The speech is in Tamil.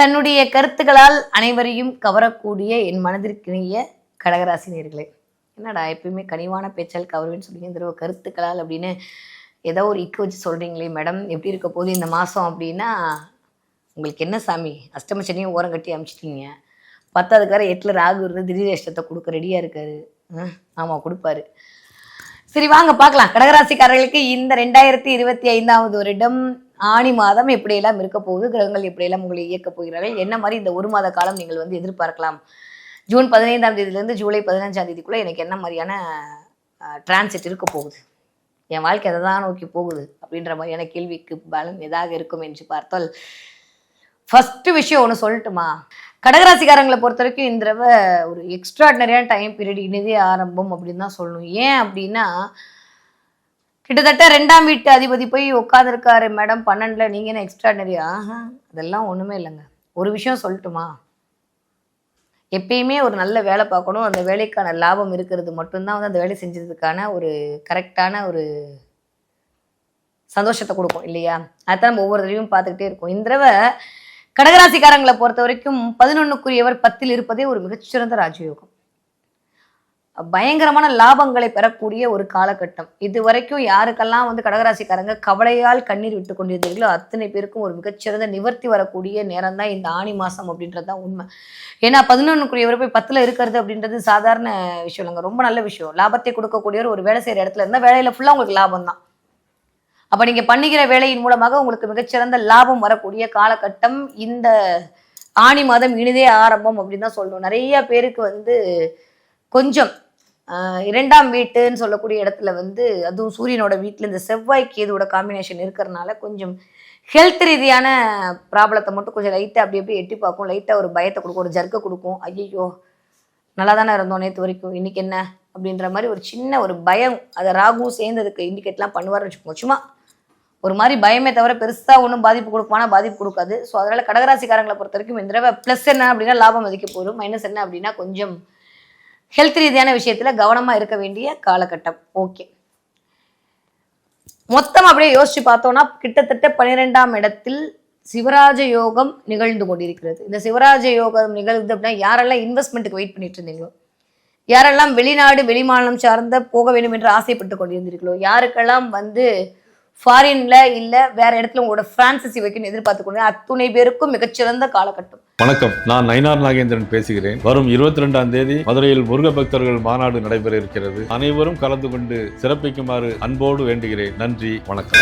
தன்னுடைய கருத்துக்களால் அனைவரையும் கவரக்கூடிய என் மனதிற்கினிய கடகராசினியர்களே. என்னடா எப்பயுமே கனிவான பேச்சால் கவருவேன்னு சொல்றீங்க இந்த தடவை கருத்துக்களால் அப்படின்னு ஏதோ ஒரு இக்கு வச்சு சொல்கிறீங்களே மேடம் எப்படி இருக்க போகுது இந்த மாதம் அப்படின்னா உங்களுக்கு என்ன சாமி? அஷ்டம ஓரம் கட்டி அமிச்சிட்டீங்க. பத்தாவதுக்கார எட்டில் ராகு இருந்து திடீர் இஷ்டத்தை கொடுக்க ரெடியாக இருக்காரு. ஆ, கொடுப்பாரு. சரி வாங்க பார்க்கலாம். கடகராசிக்காரர்களுக்கு இந்த ரெண்டாயிரத்தி இருபத்தி ஐந்தாவது வருடம் ஆணி மாதம் எப்படியெல்லாம் இருக்க போகுது கிரகங்கள் எப்படியெல்லாம் உங்களை இயக்க போகிறார்கள் என்ன மாதிரி இந்த ஒரு மாத காலம் நீங்கள் வந்து எதிர்பார்க்கலாம்? ஜூன் பதினைந்தாம் தேதியிலேருந்து ஜூலை பதினஞ்சாம் தேதிக்குள்ளே எனக்கு என்ன மாதிரியான டிரான்சிட் இருக்க போகுது? என் வாழ்க்கை அதை தான் நோக்கி போகுது அப்படின்ற மாதிரியான கேள்விக்கு பலம் எதாக இருக்கும் என்று பார்த்தால் ஃபஸ்ட்டு விஷயம் ஒன்று சொல்லட்டுமா? கடகராசிக்காரங்களை பொறுத்த வரைக்கும் இந்த தடவை ஒரு எக்ஸ்ட்ராடினரியான டைம் பீரியட் இனிதே ஆரம்பம் அப்படின்னு தான் சொல்லணும். ஏன் அப்படின்னா கிட்டத்தட்ட ரெண்டாம் வீட்டு அதிபதி போய் உட்காந்துருக்காரு மேடம் பன்னெண்டுல. நீங்க என்ன எக்ஸ்ட்ராடனரி ஆஹா அதெல்லாம் ஒண்ணுமே இல்லைங்க. ஒரு விஷயம் சொல்லட்டுமா? எப்பயுமே ஒரு நல்ல வேலை பார்க்கணும். அந்த வேலைக்கான லாபம் இருக்கிறது மட்டும்தான் வந்து அந்த வேலை செஞ்சதுக்கான ஒரு கரெக்டான ஒரு சந்தோஷத்தை கொடுக்கும் இல்லையா? அதான் நம்ம ஒவ்வொரு தடவையும் பார்த்துக்கிட்டே இருக்கோம். இந்த தடவை கடகராசிக்காரங்களை பொறுத்த வரைக்கும் பதினொன்னுக்குரியவர் பத்தில் இருப்பதே ஒரு மிகச்சிறந்த ராஜயோகம். பயங்கரமான லாபங்களை பெறக்கூடிய ஒரு காலகட்டம். இது வரைக்கும் யாருக்கெல்லாம் வந்து கடகராசிக்காரங்க கவலையால் கண்ணீர் விட்டு கொண்டிருந்தீர்களோ அத்தனை பேருக்கும் ஒரு மிகச்சிறந்த நிவர்த்தி வரக்கூடிய நேரம் தான் இந்த ஆணி மாசம் அப்படின்றது தான் உண்மை. ஏன்னா பதினொன்னுக்குரியவர் போய் பத்துல இருக்கிறது அப்படின்றது சாதாரண விஷயம் இல்லைங்க. ரொம்ப நல்ல விஷயம். லாபத்தை கொடுக்கக்கூடியவர் ஒரு வேலை செய்யற இடத்துல இருந்தால் வேலையில ஃபுல்லா உங்களுக்கு லாபம் தான். அப்போ நீங்கள் பண்ணுகிற வேலையின் மூலமாக உங்களுக்கு மிகச்சிறந்த லாபம் வரக்கூடிய காலகட்டம் இந்த ஆணி மாதம் இனிதே ஆரம்பம் அப்படின்னு தான் சொல்லணும். நிறைய பேருக்கு வந்து கொஞ்சம் இரண்டாம் வீட்டுன்னு சொல்லக்கூடிய இடத்துல வந்து அதுவும் சூரியனோட வீட்டில் இந்த செவ்வாய் கேதுவோட காம்பினேஷன் இருக்கிறனால கொஞ்சம் ஹெல்த் ரீதியான ப்ராப்ளத்தை மட்டும் கொஞ்சம் லைட்டாக அப்படி அப்படியே எட்டி பார்க்கும். லைட்டாக ஒரு பயத்தை கொடுக்கும் ஒரு ஜர்க்கை கொடுக்கும். ஐயோ நல்லா தானே இருந்தோம் நேற்று வரைக்கும். இன்னைக்கு என்ன? அப்படின்ற மாதிரி ஒரு சின்ன ஒரு பயம். அதை ராகுவும் சேர்ந்ததுக்கு இண்டிகேட்லாம் பண்ணுவார்னு வச்சுக்கோங்க. சும்மா ஒரு மாதிரி பயமே தவிர பெருசாக ஒன்றும் பாதிப்பு கொடுக்குமானா பாதிப்பு கொடுக்காது. ஸோ அதனால் கடகராசிக்காரங்களை பொறுத்த வரைக்கும் இந்த தடவை ப்ளஸ் என்ன அப்படின்னா லாபம் மதிக்க போகும் மைனஸ் என்ன அப்படின்னா கொஞ்சம் ஹெல்த் ரீதியான விஷயத்தில் கவனமாக இருக்க வேண்டிய காலகட்டம். ஓகே மொத்தம் அப்படியே யோசிச்சு பார்த்தோம்னா கிட்டத்தட்ட பன்னிரெண்டாம் இடத்தில் சிவராஜ யோகம் நிகழ்ந்து கொண்டிருக்கிறது. இந்த சிவராஜ யோகம் நிகழ்ந்து அப்படின்னா யாரெல்லாம் இன்வெஸ்ட்மெண்ட்டுக்கு வெயிட் பண்ணிட்டு இருந்தீங்களோ யாரெல்லாம் வெளிநாடு வெளிமாநிலம் சார்ந்த போக வேண்டும் என்று ஆசைப்பட்டு கொண்டிருந்தீர்களோ யாருக்கெல்லாம் வந்து ஃபாரின்ல இல்ல வேற இடத்துல உங்களோட பிரான்சசி வைக்கணும்னு எதிர்பார்த்து கொண்டு அத்துணை பேருக்கும் மிகச்சிறந்த காலகட்டம். வணக்கம். நான் நயினார் நாகேந்திரன் பேசுகிறேன். வரும் இருபத்தி ரெண்டாம் தேதி மதுரையில் முருக பக்தர்கள் மாநாடு நடைபெற இருக்கிறது. அனைவரும் கலந்து கொண்டு சிறப்பிக்குமாறு அன்போடு வேண்டுகிறேன். நன்றி. வணக்கம்.